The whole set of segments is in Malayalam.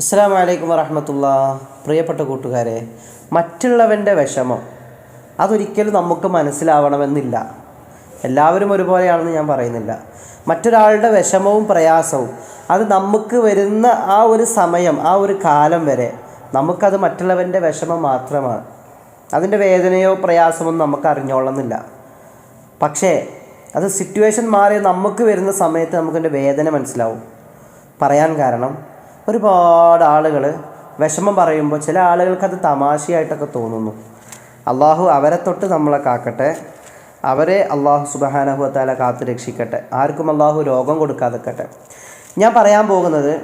അസ്സാം വലൈക്കും വറഹമത്തുള്ള. പ്രിയപ്പെട്ട കൂട്ടുകാരെ മറ്റുള്ളവന്റെ വിഷമം അതൊരിക്കലും നമുക്ക് മനസ്സിലാവണമെന്നില്ല. എല്ലാവരും ഒരുപോലെയാണെന്ന് ഞാൻ പറയുന്നില്ല. മറ്റൊരാളുടെ വിഷമവും പ്രയാസവും അത് നമുക്ക് വരുന്ന ആ ഒരു സമയം ആ ഒരു കാലം വരെ നമുക്കത് മറ്റുള്ളവന്റെ വിഷമം മാത്രമാണ്. അതിന്റെ വേദനയോ പ്രയാസമൊന്നും നമുക്ക് അറിഞ്ഞോളന്നില്ല. പക്ഷേ അത് സിറ്റുവേഷൻ മാറി നമുക്ക് വരുന്ന സമയത്ത് നമുക്കതിന്റെ വേദന മനസ്സിലാവും. പറയാൻ കാരണം ഒരുപാട് ആളുകൾ വിഷമം പറയുമ്പോൾ ചില ആളുകൾക്ക് അത് തമാശയായിട്ടൊക്കെ തോന്നുന്നു. അള്ളാഹു അവരെ തൊട്ട് നമ്മളെ കാക്കട്ടെ. അവരെ അള്ളാഹു സുബഹാനഹുത്താല കാത്തു രക്ഷിക്കട്ടെ. ആർക്കും അള്ളാഹു രോഗം കൊടുക്കാതെക്കട്ടെ ഞാൻ പറയാൻ പോകുന്നത്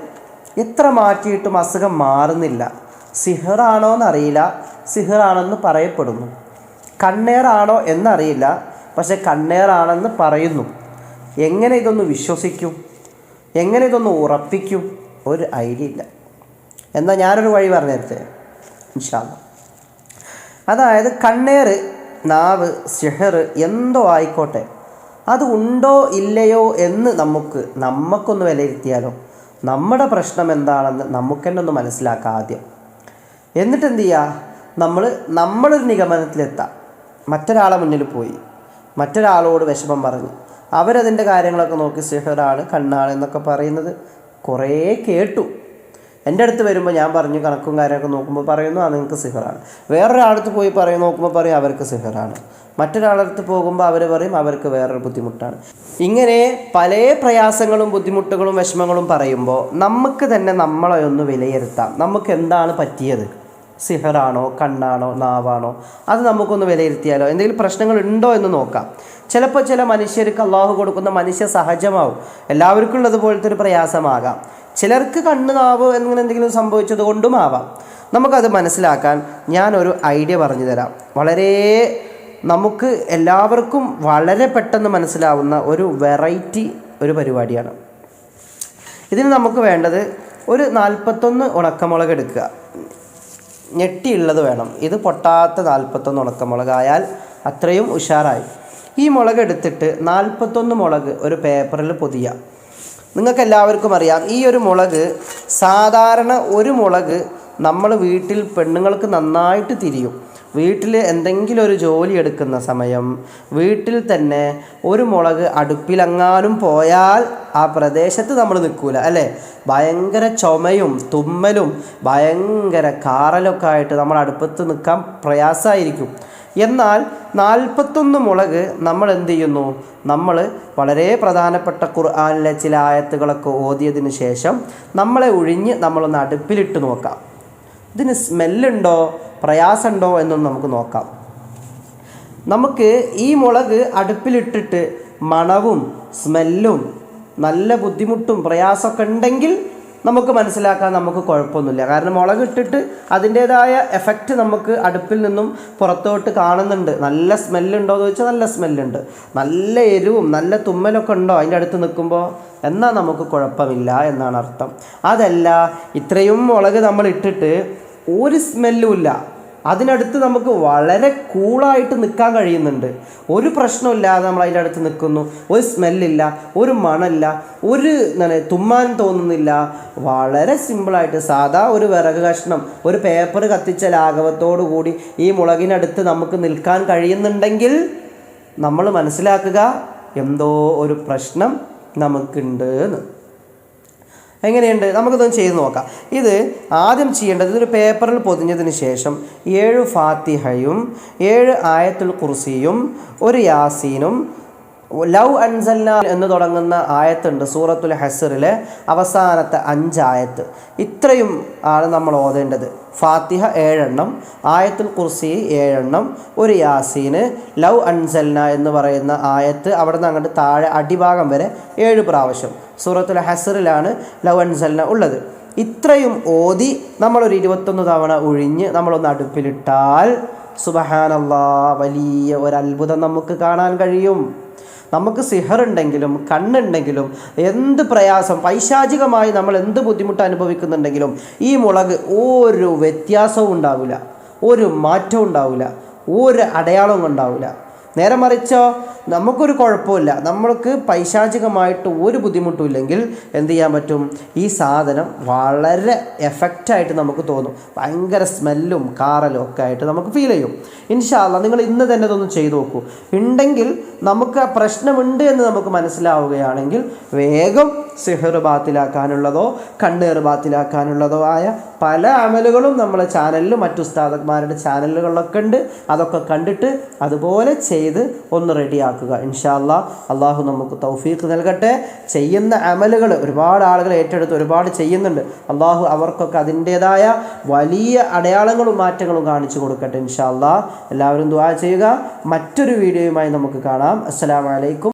ഇത്ര മാറ്റിയിട്ടും അസുഖം മാറുന്നില്ല. സിഹറാണോ എന്നറിയില്ല സിഹറാണെന്ന് പറയപ്പെടുന്നു. കണ്ണേറാണോ എന്നറിയില്ല. പക്ഷെ കണ്ണേറാണെന്ന് പറയുന്നു. എങ്ങനെ ഇതൊന്ന് വിശ്വസിക്കും? എങ്ങനെ ഇതൊന്ന് ഉറപ്പിക്കും? ഒരു ഐഡിയ ഇല്ല എന്നാൽ ഞാനൊരു വഴി പറഞ്ഞു തരട്ടെ ഇൻഷാല്ല അതായത് കണ്ണേറ് നാവ് സിഹർ എന്തോ ആയിക്കോട്ടെ. അത് ഉണ്ടോ ഇല്ലയോ എന്ന് നമുക്ക് നമുക്കൊന്ന് വിലയിരുത്തിയാലോ? നമ്മുടെ പ്രശ്നം എന്താണെന്ന് നമുക്ക് തന്നെ ഒന്ന് മനസ്സിലാക്കാം ആദ്യം. എന്നിട്ട് എന്ത് ചെയ്യുക നമ്മൾ നമ്മളൊരു നിഗമനത്തിലെത്താം. മറ്റൊരാളെ മുന്നിൽ പോയി. മറ്റൊരാളോട് വിഷമം പറഞ്ഞു. അവരതിന്റെ കാര്യങ്ങളൊക്കെ നോക്കി സിഹറാണ് കണ്ണാണ് എന്നൊക്കെ പറയുന്നത്. കുറേ കേട്ടു. എന്റെ അടുത്ത് വരുമ്പോൾ ഞാൻ പറഞ്ഞു കണക്കും കാര്യമൊക്കെ നോക്കുമ്പോൾ പറയുന്നു ആ നിങ്ങൾക്ക് സിഹറാണ്. വേറൊരാളടുത്ത് പോയി പറയും നോക്കുമ്പോൾ പറയും അവർക്ക് സിഹറാണ്. മറ്റൊരാളടുത്ത് പോകുമ്പോൾ അവർ പറയും അവർക്ക് വേറൊരു ബുദ്ധിമുട്ടാണ്. ഇങ്ങനെ പല പ്രയാസങ്ങളും ബുദ്ധിമുട്ടുകളും വിഷമങ്ങളും പറയുമ്പോൾ നമുക്ക് തന്നെ നമ്മളെ ഒന്ന് വിലയിരുത്താം. നമുക്ക് എന്താണ് പറ്റിയത്? സിഹറാണോ കണ്ണാണോ നാവാണോ? അത് നമുക്കൊന്ന് വിലയിരുത്തിയാലോ? എന്തെങ്കിലും പ്രശ്നങ്ങൾ ഉണ്ടോ എന്ന് നോക്കാം. ചിലപ്പോൾ ചില മനുഷ്യർക്ക് അള്ളാഹു കൊടുക്കുന്ന മനുഷ്യ സഹജമാവും. എല്ലാവർക്കും ഉള്ളതുപോലത്തെ ഒരു പ്രയാസമാകാം. ചിലർക്ക് കണ്ണ് നാവ് എന്നിങ്ങനെ എന്തെങ്കിലും സംഭവിച്ചത് കൊണ്ടും ആവാം നമുക്കത് മനസ്സിലാക്കാൻ ഞാനൊരു ഐഡിയ പറഞ്ഞു തരാം വളരെ നമുക്ക് എല്ലാവർക്കും വളരെ പെട്ടെന്ന് മനസ്സിലാവുന്ന ഒരു വെറൈറ്റി ഒരു പരിപാടിയാണ്. ഇതിന് നമുക്ക് വേണ്ടത് ഒരു നാൽപ്പത്തൊന്ന് ഉണക്കമുളക് എടുക്കുക. ഞെട്ടിയുള്ളത് വേണം. ഇത് പൊട്ടാത്ത നാൽപ്പത്തൊന്ന് ഉണക്കമുളകായാൽ അത്രയും ഉഷാറായി. ഈ മുളക് എടുത്തിട്ട് നാൽപ്പത്തൊന്ന് മുളക് ഒരു പേപ്പറിൽ പൊതിയാം. നിങ്ങൾക്ക് എല്ലാവർക്കും അറിയാം ഈ ഒരു മുളക് സാധാരണ ഒരു മുളക് നമ്മൾ വീട്ടിൽ പെണ്ണുങ്ങൾക്ക് നന്നായിട്ട് തിരിയും. വീട്ടിൽ എന്തെങ്കിലും ഒരു ജോലി എടുക്കുന്ന സമയം വീട്ടിൽ തന്നെ ഒരു മുളക് അടുപ്പിലെങ്ങാനും പോയാൽ ആ പ്രദേശത്ത് നമ്മൾ നിൽക്കൂല അല്ലേ? ഭയങ്കര ചുമയും തുമ്മലും ഭയങ്കര കാറലൊക്കെ ആയിട്ട് നമ്മൾ അടുപ്പത്ത് നിൽക്കാൻ പ്രയാസമായിരിക്കും. എന്നാൽ നാൽപ്പത്തൊന്ന് മുളക് നമ്മൾ എന്ത് ചെയ്യുന്നു? നമ്മൾ വളരെ പ്രധാനപ്പെട്ട ഖുർആാനിലെ ചില ആയത്തുകളൊക്കെ ഓതിയതിന് ശേഷം നമ്മളെ ഒഴിഞ്ഞ് നമ്മളൊന്ന് അടുപ്പിലിട്ട് നോക്കാം. ഇതിന് സ്മെല്ലുണ്ടോ? പ്രയാസമുണ്ടോ എന്നൊന്ന് നമുക്ക് നോക്കാം. നമുക്ക് ഈ മുളക് അടുപ്പിലിട്ടിട്ട് മണവും സ്മെല്ലും നല്ല ബുദ്ധിമുട്ടും പ്രയാസമൊക്കെ ഉണ്ടെങ്കിൽ നമുക്ക് മനസ്സിലാക്കാൻ നമുക്ക് കുഴപ്പമൊന്നുമില്ല. കാരണം മുളക് ഇട്ടിട്ട് അതിന്റേതായ എഫക്റ്റ് നമുക്ക് അടുപ്പിൽ നിന്നും പുറത്തോട്ട് കാണുന്നുണ്ട്. നല്ല സ്മെല്ലുണ്ടോ എന്ന് ചോദിച്ചാൽ നല്ല സ്മെല്ലുണ്ട് നല്ല എരിവും നല്ല തുമ്മലൊക്കെ ഉണ്ടോ അതിന്റെ അടുത്ത് നിൽക്കുമ്പോൾ? എന്നാൽ നമുക്ക് കുഴപ്പമില്ല എന്നാണ് അർത്ഥം. അതല്ല ഇത്രയും മുളക് നമ്മൾ ഇട്ടിട്ട് ഒരു സ്മെല്ലും ഇല്ല. അതിനടുത്ത് നമുക്ക് വളരെ കൂളായിട്ട് നിൽക്കാൻ കഴിയുന്നുണ്ട്. ഒരു പ്രശ്നമില്ലാതെ നമ്മൾ അതിന്റെ അടുത്ത് നിൽക്കുന്നു. ഒരു സ്മെല്ലില്ല ഒരു മണമില്ല ഒരു എന്താണ് തുമ്മാൻ തോന്നുന്നില്ല. വളരെ സിമ്പിളായിട്ട് സാധാ ഒരു വിറക് കഷ്ണം ഒരു പേപ്പർ കത്തിച്ച ലാഘവത്തോടു കൂടി ഈ മുളകിനടുത്ത് നമുക്ക് നിൽക്കാൻ കഴിയുന്നുണ്ടെങ്കിൽ നമ്മൾ മനസ്സിലാക്കുക എന്തോ ഒരു പ്രശ്നം നമുക്കുണ്ട് എന്ന്. എങ്ങനെയുണ്ട്? നമുക്കിതൊന്ന് ചെയ്ത് നോക്കാം. ഇത് ആദ്യം ചെയ്യേണ്ടത് ഇതൊരു പേപ്പറിൽ പൊതിഞ്ഞതിന് ശേഷം ഏഴ് ഫാത്തിഹയും ഏഴ് ആയത്തുൽ കുർസിയും ഒരു യാസീനും ലവ് അൻസല്ല എന്ന് തുടങ്ങുന്ന ആയത്തുണ്ട് സൂറത്തുൽ ഹസറിലെ അവസാനത്തെ അഞ്ചായത്ത്. ഇത്രയും ആണ് നമ്മൾ ഓതേണ്ടത്. ഫാത്തിഹ ഏഴെണ്ണം ആയത്തുൽ കുർസി ഏഴെണ്ണം ഒരു യാസീന് ലൗ അൻസൽന എന്ന് പറയുന്ന ആയത്ത് അവിടെ നിന്ന് അങ്ങോട്ട് താഴെ അടിഭാഗം വരെ ഏഴ് പ്രാവശ്യം സൂറത്തുൽ ഹസറിലാണ് ലൗ അൻസൽന ഉള്ളത്. ഇത്രയും ഓതി നമ്മളൊരു ഇരുപത്തൊന്ന് തവണ ഒഴിഞ്ഞ് നമ്മളൊന്ന് അടുപ്പിലിട്ടാൽ സുബഹാനല്ലാ വലിയ ഒരു അത്ഭുതം നമുക്ക് കാണാൻ കഴിയും. നമുക്ക് സിഹറുണ്ടെങ്കിലും കണ്ണുണ്ടെങ്കിലും എന്ത് പ്രയാസം പൈശാചികമായി നമ്മൾ എന്ത് ബുദ്ധിമുട്ട് അനുഭവിക്കുന്നുണ്ടെങ്കിലും ഈ മുളക് ഒരു വ്യത്യാസവും ഉണ്ടാവില്ല. ഒരു മാറ്റവും ഉണ്ടാവില്ല. ഒരു അടയാളവും ഉണ്ടാവില്ല. നേരെ മറിച്ചോ നമുക്കൊരു കുഴപ്പമില്ല. നമ്മൾക്ക് പൈശാചികമായിട്ട് ഒരു ബുദ്ധിമുട്ടും ഇല്ലെങ്കിൽ എന്ത് ചെയ്യാൻ പറ്റും? ഈ സാധനം വളരെ എഫക്റ്റായിട്ട് നമുക്ക് തോന്നും. ഭയങ്കര സ്മെല്ലും കാറലും ഒക്കെ ആയിട്ട് നമുക്ക് ഫീൽ ചെയ്യും. ഇൻഷാല്ല നിങ്ങൾ ഇന്ന് തന്നെ ഇതൊന്ന് ചെയ്തു നോക്കൂ. ഉണ്ടെങ്കിൽ നമുക്ക് ആ പ്രശ്നമുണ്ട് എന്ന് നമുക്ക് മനസ്സിലാവുകയാണെങ്കിൽ വേഗം സിഹർ ബാത്തിലാക്കാനുള്ളതോ കണ്ണേർ ബാത്തിലാക്കാനുള്ളതോ ആയ പല അമലുകളും നമ്മളെ ചാനലിലും മറ്റു ഉസ്താദന്മാരുടെ ചാനലുകളൊക്കെ ഉണ്ട്. അതൊക്കെ കണ്ടിട്ട് അതുപോലെ ചെയ്ത് ഒന്ന് റെഡിയാക്കുക. ഇൻഷാല്ല അള്ളാഹു നമുക്ക് തൗഫീഖ് നൽകട്ടെ. ചെയ്യുന്ന അമലുകൾ ഒരുപാട് ആളുകൾ ഏറ്റെടുത്ത് ഒരുപാട് ചെയ്യുന്നുണ്ട്. അള്ളാഹു അവർക്കൊക്കെ അതിന്റേതായ വലിയ അടയാളങ്ങളും മാറ്റങ്ങളും കാണിച്ചു കൊടുക്കട്ടെ ഇൻഷാല്ല എല്ലാവരും ദുവാ ചെയ്യുക. മറ്റൊരു വീഡിയോയുമായി നമുക്ക് കാണാം. അസ്സലാമലൈക്കും